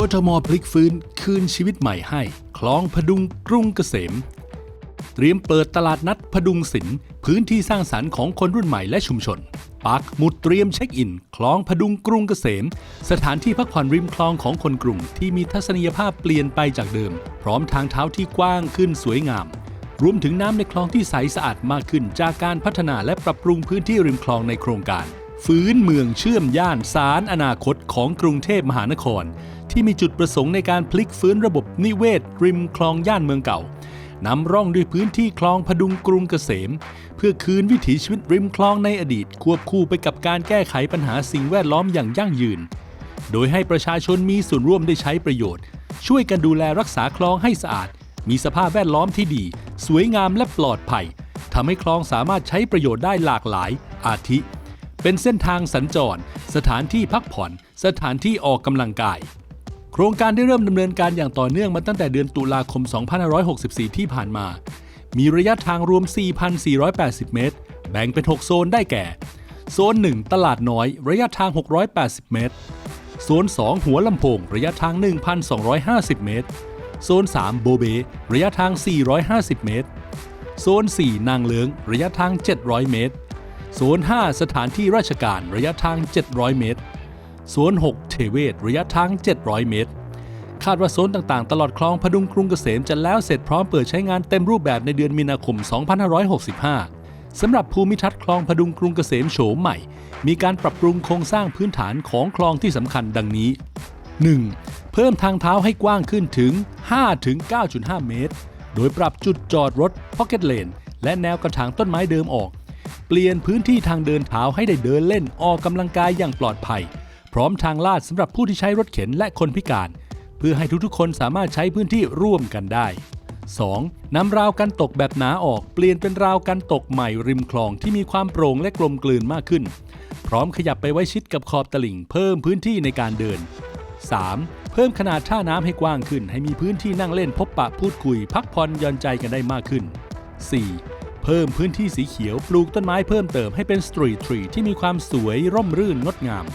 กทมพลิกฟื้นคืนชีวิตใหม่ให้คลองพดุงกรุงเกษม เตรียมเปิดตลาดนัดพดุงศิลป์พื้นที่สร้างสรรค์ของคนรุ่นใหม่และชุมชนปักหมุดเตรียมเช็คอิน คลองพดุงกรุงเกษม สถานที่พักผ่อนริมคลองของคนกรุง ที่มีทัศนียภาพเปลี่ยนไปจากเดิม พร้อมทางเท้าที่กว้างขึ้นสวยงาม รวมถึงน้ำในคลองที่ใสสะอาดมากขึ้นจากการพัฒนาและปรับปรุงพื้นที่ริมคลองในโครงการ ฟื้นเมืองเชื่อมย่านสารอนาคตของกรุงเทพมหานคร ที่มีจุดประสงค์ในการพลิกฟื้นระบบนิเวศ ริมคลองย่านเมืองเก่านำร่องด้วยพื้นที่คลองพดุงกรุงเกษม เพื่อคืนวิถีชีวิตริมคลองในอดีต ควบคู่ไปกับการแก้ไขปัญหาสิ่งแวดล้อมอย่างยั่งยืน โดยให้ประชาชนมีส่วนร่วมได้ใช้ประโยชน์ ช่วยกันดูแลรักษาคลองให้สะอาด มีสภาพแวดล้อมที่ดี สวยงามและปลอดภัยทำให้คลองสามารถใช้ประโยชน์ได้หลากหลาย อาทิ เป็นเส้นทางสัญจร สถานที่พักผ่อน สถานที่ออกกำลังกาย โครงการได้เริ่มดำเนินการอย่างต่อเนื่องมาตั้งแต่เดือนตุลาคม 2564 ที่ผ่านมา มีระยะทางรวม 4,480 เมตร แบ่งเป็น 6 โซนได้แก่ โซน 1 ตลาดน้อย ระยะทาง 680 เมตร โซน 2 หัวลำโพง ระยะทาง 1,250 เมตร โซน 3 โบเบ ระยะทาง 450 เมตร โซน 4 นางเลิง ระยะทาง 700 เมตร โซน5 สถานที่ราชการระยะทาง 700 เมตร โซน 6 เทเวศระยะทาง 700 เมตร คาดว่าโซนต่างๆ ตลอดคลองพดุงกรุงเกษมจะแล้วเสร็จพร้อมเปิดใช้งานเต็มรูปแบบในเดือนมีนาคม 2565 สำหรับภูมิทัศน์คลองพดุงกรุงเกษมโฉมใหม่ มีการปรับปรุงโครงสร้างพื้นฐานของคลองที่สำคัญดังนี้ 1. เพิ่มทางเท้าให้กว้างขึ้นถึง 5-9.5 เมตร โดยปรับจุดจอดรถ Pocket Lane และแนวกระถางต้นไม้เดิมออก เปลี่ยนพื้นที่ทางเดินเท้าให้ได้เดินเล่นออกกำลังกายอย่างปลอดภัย พร้อมทางลาดสำหรับผู้ที่ใช้รถเข็นและคนพิการ เพื่อให้ทุกๆ คนสามารถใช้พื้นที่ร่วมกันได้ 2. นำราวกันตกแบบหนาออกเปลี่ยนเป็นราวกันตกใหม่ริมคลองที่มีความโปร่งและกลมกลืนมากขึ้น พร้อมขยับไปไว้ชิดกับขอบตลิ่งเพิ่มพื้นที่ในการเดิน 3. เพิ่มขนาดท่าน้ำให้กว้างขึ้น ให้มีพื้นที่นั่งเล่นพบปะพูดคุย พักผ่อนย่อนใจกันได้มากขึ้น 4. เพิ่มพื้นที่สีเขียวปลูกต้นไม้เพิ่มเติมให้เป็นสตรีททรีที่มีความสวยร่มรื่นงดงาม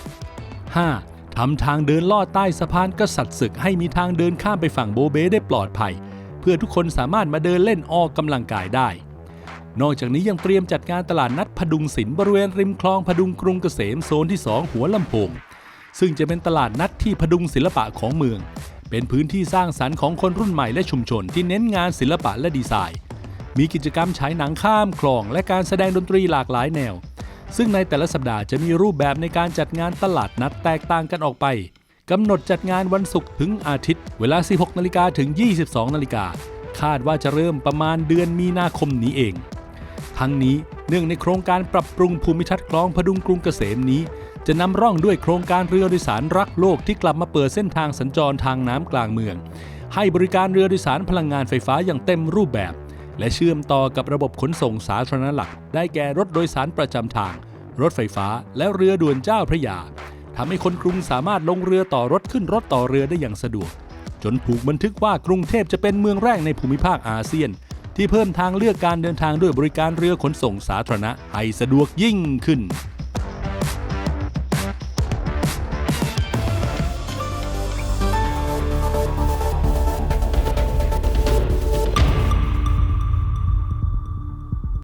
5. ทำทางเดินลอดใต้สะพานกษัตริย์ศึกให้มีทางเดินข้ามไปฝั่งโบเบได้ปลอดภัย เพื่อทุกคนสามารถมาเดินเล่นออกกำลังกายได้ นอกจากนี้ยังเตรียมจัดงานตลาดนัดพดุงศิลป์บริเวณริมคลองพดุงกรุงเกษมโซนที่ 2 หัวลำโพงซึ่งจะเป็นตลาดนัดที่พดุงศิลปะของเมือง เป็นพื้นที่สร้างสรรค์ของคนรุ่นใหม่และชุมชนที่เน้นงานศิลปะและดีไซน์ มีกิจกรรมฉายหนังข้ามคลอง และการแสดงดนตรีหลากหลายแนว ซึ่งในแต่ละสัปดาห์จะมีรูปแบบในการจัดงานตลาดนัดแตกต่างกันออกไปกำหนดจัดงานวันศุกร์ถึงอาทิตย์ เวลา 16นาฬิกาถึง 22นาฬิกาคาดว่าจะเริ่มประมาณเดือนมีนาคมนี้เอง ทั้งนี้เนื่องในโครงการปรับปรุงภูมิทัศน์คลองพดุงกรุงเกษมนี้ จะนำร่องด้วยโครงการเรือโดยสารรักโลกที่กลับมาเปิดเส้นทางสัญจรทางน้ำกลางเมือง ให้บริการเรือโดยสารพลังงานไฟฟ้าอย่างเต็มรูปแบบ และเชื่อมต่อกับระบบขนส่งสาธารณะหลัก ได้แก่รถโดยสารประจำทาง รถไฟฟ้า และเรือด่วนเจ้าพระยาทำให้คนกรุงสามารถลงเรือต่อรถขึ้นรถต่อเรือได้อย่างสะดวก จนถูกบันทึกว่ากรุงเทพจะเป็นเมืองแรกในภูมิภาคอาเซียน ที่เพิ่มทางเลือกการเดินทางด้วยบริการเรือขนส่งสาธารณะให้สะดวกยิ่งขึ้น